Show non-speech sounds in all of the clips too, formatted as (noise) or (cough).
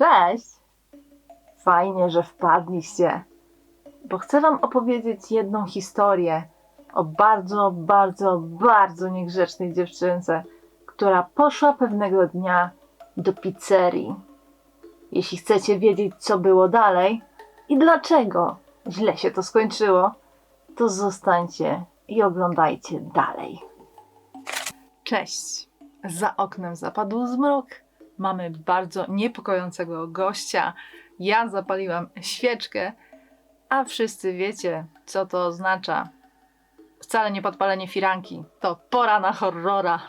Cześć! Fajnie, że wpadliście, bo chcę Wam opowiedzieć jedną historię o bardzo, bardzo, bardzo niegrzecznej dziewczynce, która poszła pewnego dnia do pizzerii. Jeśli chcecie wiedzieć, co było dalej i dlaczego źle się to skończyło, to zostańcie i oglądajcie dalej. Cześć! Za oknem zapadł zmrok. Mamy bardzo niepokojącego gościa. Ja zapaliłam świeczkę, a wszyscy wiecie, co to oznacza. Wcale nie podpalenie firanki. To pora na horrora.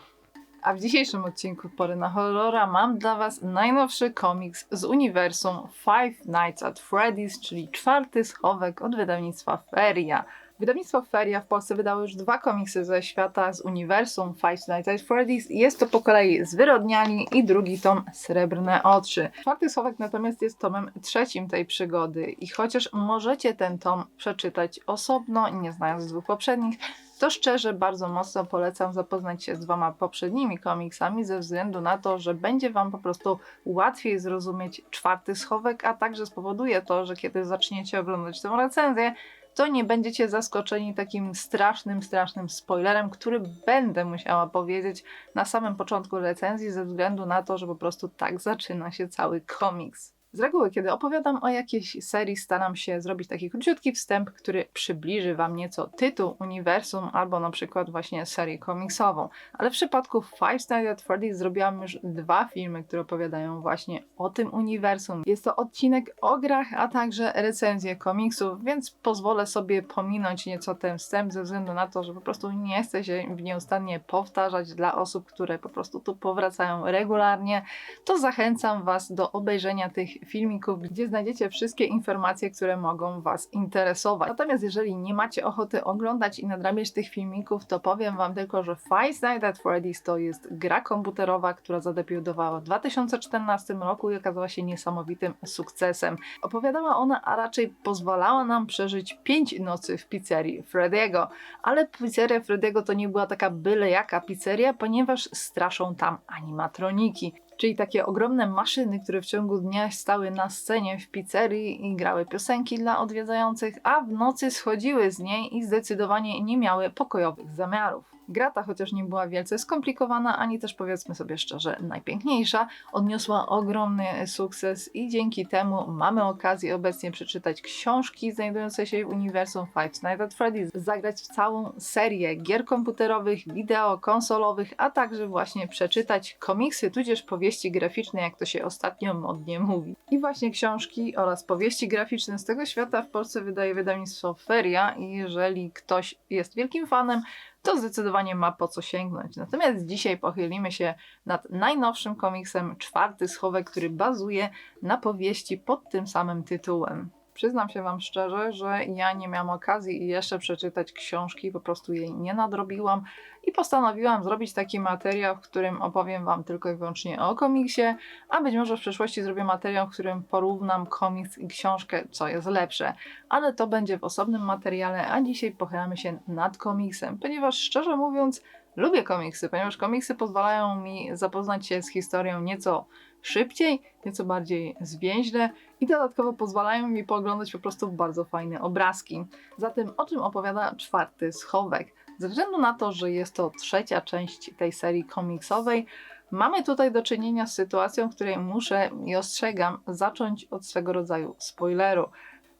A w dzisiejszym odcinku Pory na Horrora mam dla Was najnowszy komiks z uniwersum Five Nights at Freddy's, czyli czwarty schowek od wydawnictwa Feria. Wydawnictwo Feria w Polsce wydało już dwa komiksy ze świata z uniwersum Five Nights at Freddy's. Jest to po kolei Zwyrodniali i drugi tom Srebrne Oczy. Czwarty schowek natomiast jest tomem trzecim tej przygody i chociaż możecie ten tom przeczytać osobno, nie znając dwóch poprzednich, to szczerze bardzo mocno polecam zapoznać się z dwoma poprzednimi komiksami ze względu na to, że będzie Wam po prostu łatwiej zrozumieć czwarty schowek, a także spowoduje to, że kiedy zaczniecie oglądać tę recenzję, to nie będziecie zaskoczeni takim strasznym, strasznym spoilerem, który będę musiała powiedzieć na samym początku recenzji, ze względu na to, że po prostu tak zaczyna się cały komiks. Z reguły, kiedy opowiadam o jakiejś serii, staram się zrobić taki króciutki wstęp, który przybliży Wam nieco tytuł, uniwersum albo na przykład właśnie serię komiksową. Ale w przypadku Five Nights at Freddy's zrobiłam już dwa filmy, które opowiadają właśnie o tym uniwersum. Jest to odcinek o grach, a także recenzje komiksów, więc pozwolę sobie pominąć nieco ten wstęp ze względu na to, że po prostu nie chcę się nieustannie powtarzać dla osób, które po prostu tu powracają regularnie. To zachęcam Was do obejrzenia tych filmików, gdzie znajdziecie wszystkie informacje, które mogą Was interesować. Natomiast jeżeli nie macie ochoty oglądać i nadrabiać tych filmików, to powiem Wam tylko, że Five Nights at Freddy's to jest gra komputerowa, która zadebiutowała w 2014 roku i okazała się niesamowitym sukcesem. Opowiadała ona, a raczej pozwalała nam przeżyć 5 nocy w pizzerii Frediego, ale pizzeria Frediego to nie była taka byle jaka pizzeria, ponieważ straszą tam animatroniki czyli takie ogromne maszyny, które w ciągu dnia stały na scenie w pizzerii i grały piosenki dla odwiedzających, a w nocy schodziły z niej i zdecydowanie nie miały pokojowych zamiarów. Gra ta, chociaż nie była wielce skomplikowana, ani też powiedzmy sobie szczerze najpiękniejsza, odniosła ogromny sukces i dzięki temu mamy okazję obecnie przeczytać książki znajdujące się w uniwersum Five Nights at Freddy's, zagrać w całą serię gier komputerowych, wideo, konsolowych, a także właśnie przeczytać komiksy, tudzież powieści graficzne, jak to się ostatnio modnie mówi. I właśnie książki oraz powieści graficzne z tego świata w Polsce wydaje wydawnictwo Feria i jeżeli ktoś jest wielkim fanem, to zdecydowanie ma po co sięgnąć. Natomiast dzisiaj pochylimy się nad najnowszym komiksem Czwarty Schowek, który bazuje na powieści pod tym samym tytułem. Przyznam się Wam szczerze, że ja nie miałam okazji jeszcze przeczytać książki, po prostu jej nie nadrobiłam i postanowiłam zrobić taki materiał, w którym opowiem Wam tylko i wyłącznie o komiksie, a być może w przyszłości zrobię materiał, w którym porównam komiks i książkę, co jest lepsze. Ale to będzie w osobnym materiale, a dzisiaj pochylamy się nad komiksem, ponieważ szczerze mówiąc, lubię komiksy, ponieważ komiksy pozwalają mi zapoznać się z historią nieco szybciej, nieco bardziej zwięźle i dodatkowo pozwalają mi pooglądać po prostu bardzo fajne obrazki. Zatem o czym opowiada czwarty schowek? Ze względu na to, że jest to trzecia część tej serii komiksowej, mamy tutaj do czynienia z sytuacją, w której muszę i ostrzegam zacząć od swego rodzaju spoileru.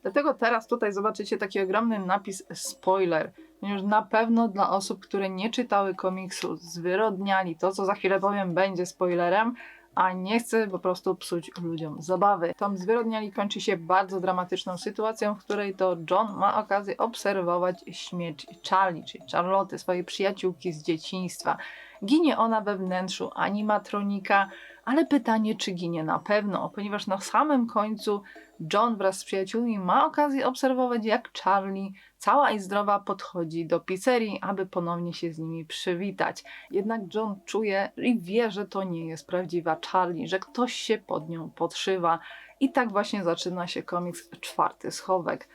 Dlatego teraz tutaj zobaczycie taki ogromny napis spoiler. Ponieważ na pewno dla osób, które nie czytały komiksu, zwyrodniali to, co za chwilę powiem, będzie spoilerem, a nie chcę po prostu psuć ludziom zabawy. Tom zwyrodniali kończy się bardzo dramatyczną sytuacją, w której to John ma okazję obserwować śmierć Charlie, czyli Charlotte, swojej przyjaciółki z dzieciństwa. Ginie ona we wnętrzu animatronika, ale pytanie, czy ginie na pewno, ponieważ na samym końcu John wraz z przyjaciółmi ma okazję obserwować, jak Charlie cała i zdrowa podchodzi do pizzerii, aby ponownie się z nimi przywitać. Jednak John czuje i wie, że to nie jest prawdziwa Charlie, że ktoś się pod nią podszywa. I tak właśnie zaczyna się komiks Czwarty Schowek.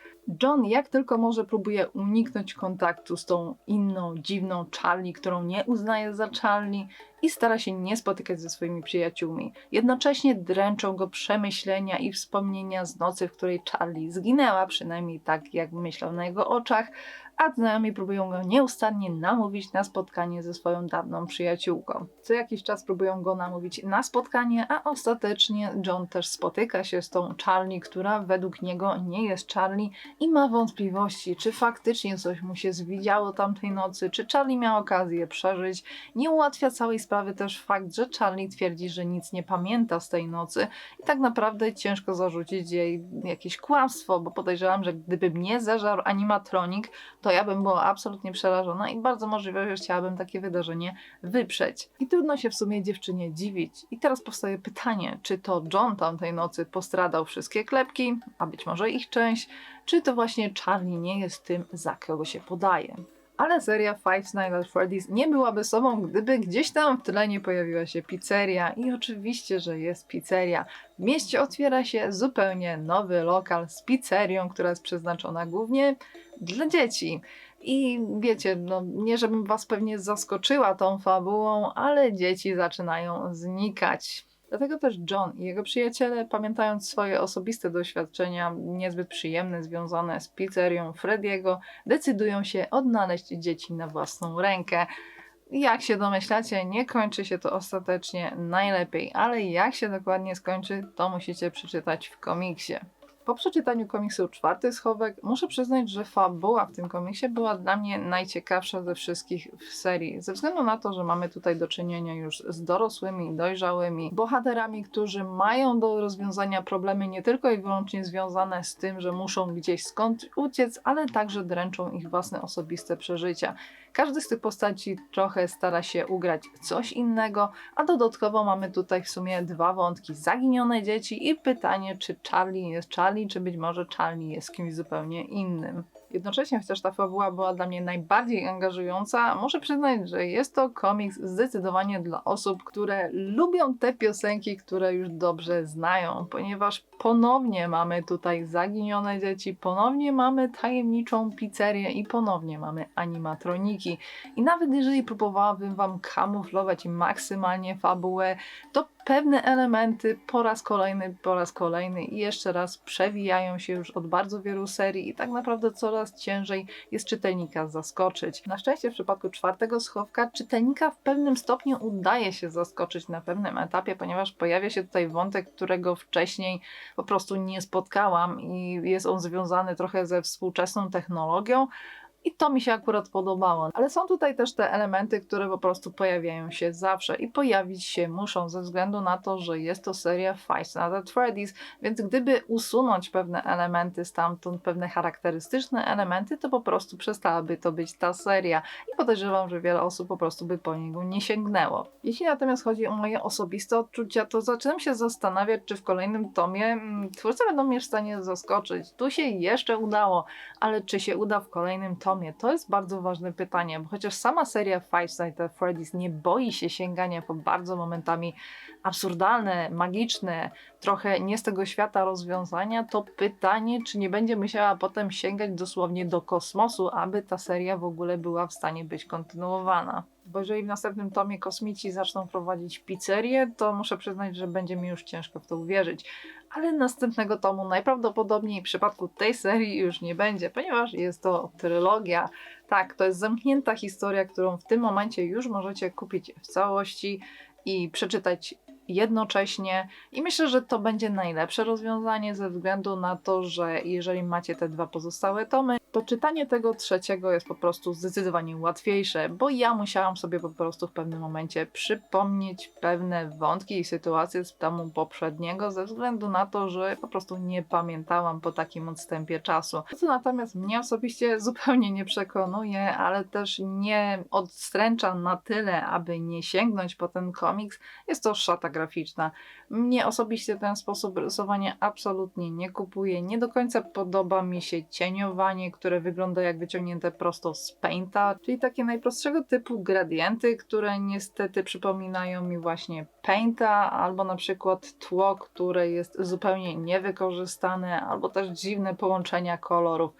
John jak tylko może próbuje uniknąć kontaktu z tą inną, dziwną Charlie, którą nie uznaje za Charlie i stara się nie spotykać ze swoimi przyjaciółmi. Jednocześnie dręczą go przemyślenia i wspomnienia z nocy, w której Charlie zginęła, przynajmniej tak jak myślał na jego oczach, a znajomi próbują go nieustannie namówić na spotkanie ze swoją dawną przyjaciółką. Co jakiś czas próbują go namówić na spotkanie, a ostatecznie John też spotyka się z tą Charlie, która według niego nie jest Charlie i ma wątpliwości, czy faktycznie coś mu się zwidziało tamtej nocy, czy Charlie miał okazję przeżyć. Nie ułatwia całej sprawy też fakt, że Charlie twierdzi, że nic nie pamięta z tej nocy i tak naprawdę ciężko zarzucić jej jakieś kłamstwo, bo podejrzewam, że gdyby mnie zeżarł animatronik, to ja bym była absolutnie przerażona i bardzo możliwe, że chciałabym takie wydarzenie wyprzeć. I trudno się w sumie dziewczynie dziwić. I teraz powstaje pytanie, czy to John tamtej nocy postradał wszystkie klepki, a być może ich część, czy to właśnie Charlie nie jest tym, za kogo się podaje. Ale seria Five Nights at Freddy's nie byłaby sobą, gdyby gdzieś tam w tle nie pojawiła się pizzeria. I oczywiście, że jest pizzeria. W mieście otwiera się zupełnie nowy lokal z pizzerią, która jest przeznaczona głównie dla dzieci. I wiecie, no nie żebym was pewnie zaskoczyła tą fabułą, ale dzieci zaczynają znikać. Dlatego też John i jego przyjaciele, pamiętając swoje osobiste doświadczenia, niezbyt przyjemne, związane z pizzerią Frediego, decydują się odnaleźć dzieci na własną rękę. Jak się domyślacie, nie kończy się to ostatecznie najlepiej, ale jak się dokładnie skończy, to musicie przeczytać w komiksie. Po przeczytaniu komiksu Czwarty Schowek muszę przyznać, że fabuła w tym komiksie była dla mnie najciekawsza ze wszystkich w serii. Ze względu na to, że mamy tutaj do czynienia już z dorosłymi, dojrzałymi bohaterami, którzy mają do rozwiązania problemy nie tylko i wyłącznie związane z tym, że muszą gdzieś skąd uciec, ale także dręczą ich własne osobiste przeżycia. Każdy z tych postaci trochę stara się ugrać coś innego, a dodatkowo mamy tutaj w sumie dwa wątki: zaginione dzieci i pytanie, czy Charlie jest Charlie, czy być może Charlie jest kimś zupełnie innym. Jednocześnie, chociaż ta fabuła była dla mnie najbardziej angażująca, muszę przyznać, że jest to komiks zdecydowanie dla osób, które lubią te piosenki, które już dobrze znają, ponieważ ponownie mamy tutaj zaginione dzieci, ponownie mamy tajemniczą pizzerię i ponownie mamy animatroniki. I nawet jeżeli próbowałabym Wam kamuflować maksymalnie fabułę, to pewne elementy po raz kolejny, po raz kolejny i jeszcze raz przewijają się już od bardzo wielu serii i tak naprawdę coraz ciężej jest czytelnika zaskoczyć. Na szczęście w przypadku czwartego schowka czytelnika w pewnym stopniu udaje się zaskoczyć na pewnym etapie, ponieważ pojawia się tutaj wątek, którego wcześniej po prostu nie spotkałam i jest on związany trochę ze współczesną technologią, i to mi się akurat podobało. Ale są tutaj też te elementy, które po prostu pojawiają się zawsze i pojawić się muszą ze względu na to, że jest to seria Five Nights at Freddy's, więc gdyby usunąć pewne elementy stamtąd, pewne charakterystyczne elementy, to po prostu przestałaby to być ta seria i podejrzewam, że wiele osób po prostu by po niego nie sięgnęło. Jeśli natomiast chodzi o moje osobiste odczucia, to zaczynam się zastanawiać, czy w kolejnym tomie mm, twórcy będą mnie w stanie zaskoczyć. Tu się jeszcze udało, ale czy się uda w kolejnym tomie? To jest bardzo ważne pytanie, bo chociaż sama seria Five Nights at Freddy's nie boi się sięgania po bardzo momentami absurdalne, magiczne, trochę nie z tego świata rozwiązania, to pytanie, czy nie będzie musiała potem sięgać dosłownie do kosmosu, aby ta seria w ogóle była w stanie być kontynuowana. Bo jeżeli w następnym tomie kosmici zaczną prowadzić pizzerię, to muszę przyznać, że będzie mi już ciężko w to uwierzyć. Ale następnego tomu najprawdopodobniej w przypadku tej serii już nie będzie, ponieważ jest to trylogia. Tak, to jest zamknięta historia, którą w tym momencie już możecie kupić w całości i przeczytać jednocześnie i myślę, że to będzie najlepsze rozwiązanie ze względu na to, że jeżeli macie te dwa pozostałe tomy, to czytanie tego trzeciego jest po prostu zdecydowanie łatwiejsze, bo ja musiałam sobie po prostu w pewnym momencie przypomnieć pewne wątki i sytuacje z tomu poprzedniego ze względu na to, że po prostu nie pamiętałam po takim odstępie czasu. Co natomiast mnie osobiście (laughs) zupełnie nie przekonuje, ale też nie odstręcza na tyle, aby nie sięgnąć po ten komiks, jest to szata graficzna. Mnie osobiście ten sposób rysowania absolutnie nie kupuje. Nie do końca podoba mi się cieniowanie, które wygląda jak wyciągnięte prosto z Painta, czyli takie najprostszego typu gradienty, które niestety przypominają mi właśnie Painta, albo na przykład tło, które jest zupełnie niewykorzystane, albo też dziwne połączenia kolorów.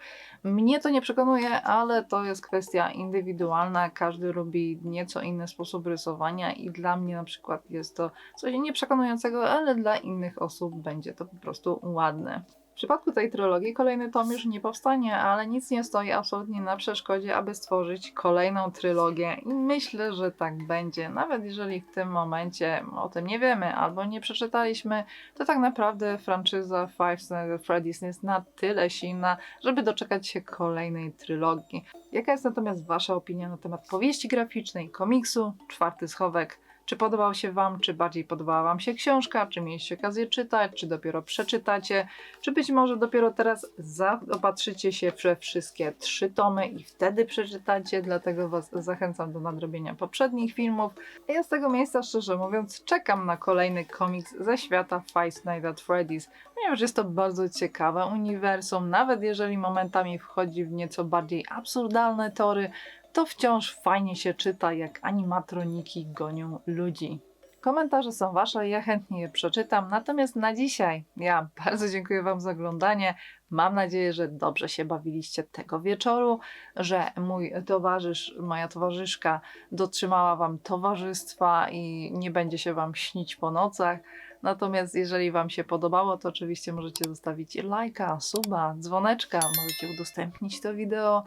Mnie to nie przekonuje, ale to jest kwestia indywidualna. Każdy lubi nieco inny sposób rysowania i dla mnie na przykład jest to coś nieprzekonującego, ale dla innych osób będzie to po prostu ładne. W przypadku tej trylogii kolejny tom już nie powstanie, ale nic nie stoi absolutnie na przeszkodzie, aby stworzyć kolejną trylogię i myślę, że tak będzie. Nawet jeżeli w tym momencie o tym nie wiemy albo nie przeczytaliśmy, to tak naprawdę franczyza Five Nights at Freddy's jest na tyle silna, żeby doczekać się kolejnej trylogii. Jaka jest natomiast Wasza opinia na temat powieści graficznej, komiksu, czwarty schowek? Czy podobał się Wam, czy bardziej podobała Wam się książka, czy mieliście okazję czytać, czy dopiero przeczytacie, czy być może dopiero teraz zaopatrzycie się we wszystkie trzy tomy i wtedy przeczytacie, dlatego Was zachęcam do nadrobienia poprzednich filmów. Ja z tego miejsca, szczerze mówiąc, czekam na kolejny komiks ze świata Five Nights at Freddy's, ponieważ jest to bardzo ciekawe uniwersum, nawet jeżeli momentami wchodzi w nieco bardziej absurdalne tory, to wciąż fajnie się czyta, jak animatroniki gonią ludzi. Komentarze są Wasze, ja chętnie je przeczytam. Natomiast na dzisiaj ja bardzo dziękuję Wam za oglądanie. Mam nadzieję, że dobrze się bawiliście tego wieczoru, że mój towarzysz, moja towarzyszka dotrzymała Wam towarzystwa i nie będzie się Wam śnić po nocach. Natomiast jeżeli Wam się podobało, to oczywiście możecie zostawić lajka, suba, dzwoneczka, możecie udostępnić to wideo.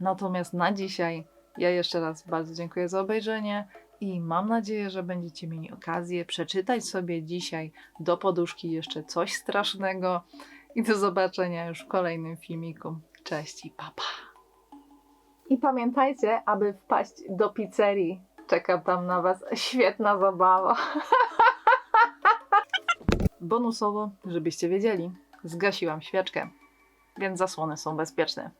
Natomiast na dzisiaj ja jeszcze raz bardzo dziękuję za obejrzenie i mam nadzieję, że będziecie mieli okazję przeczytać sobie dzisiaj do poduszki jeszcze coś strasznego i do zobaczenia już w kolejnym filmiku. Cześć i papa. I pamiętajcie, aby wpaść do pizzerii. Czeka tam na Was świetna zabawa. (laughs) Bonusowo, żebyście wiedzieli, zgasiłam świeczkę, więc zasłony są bezpieczne.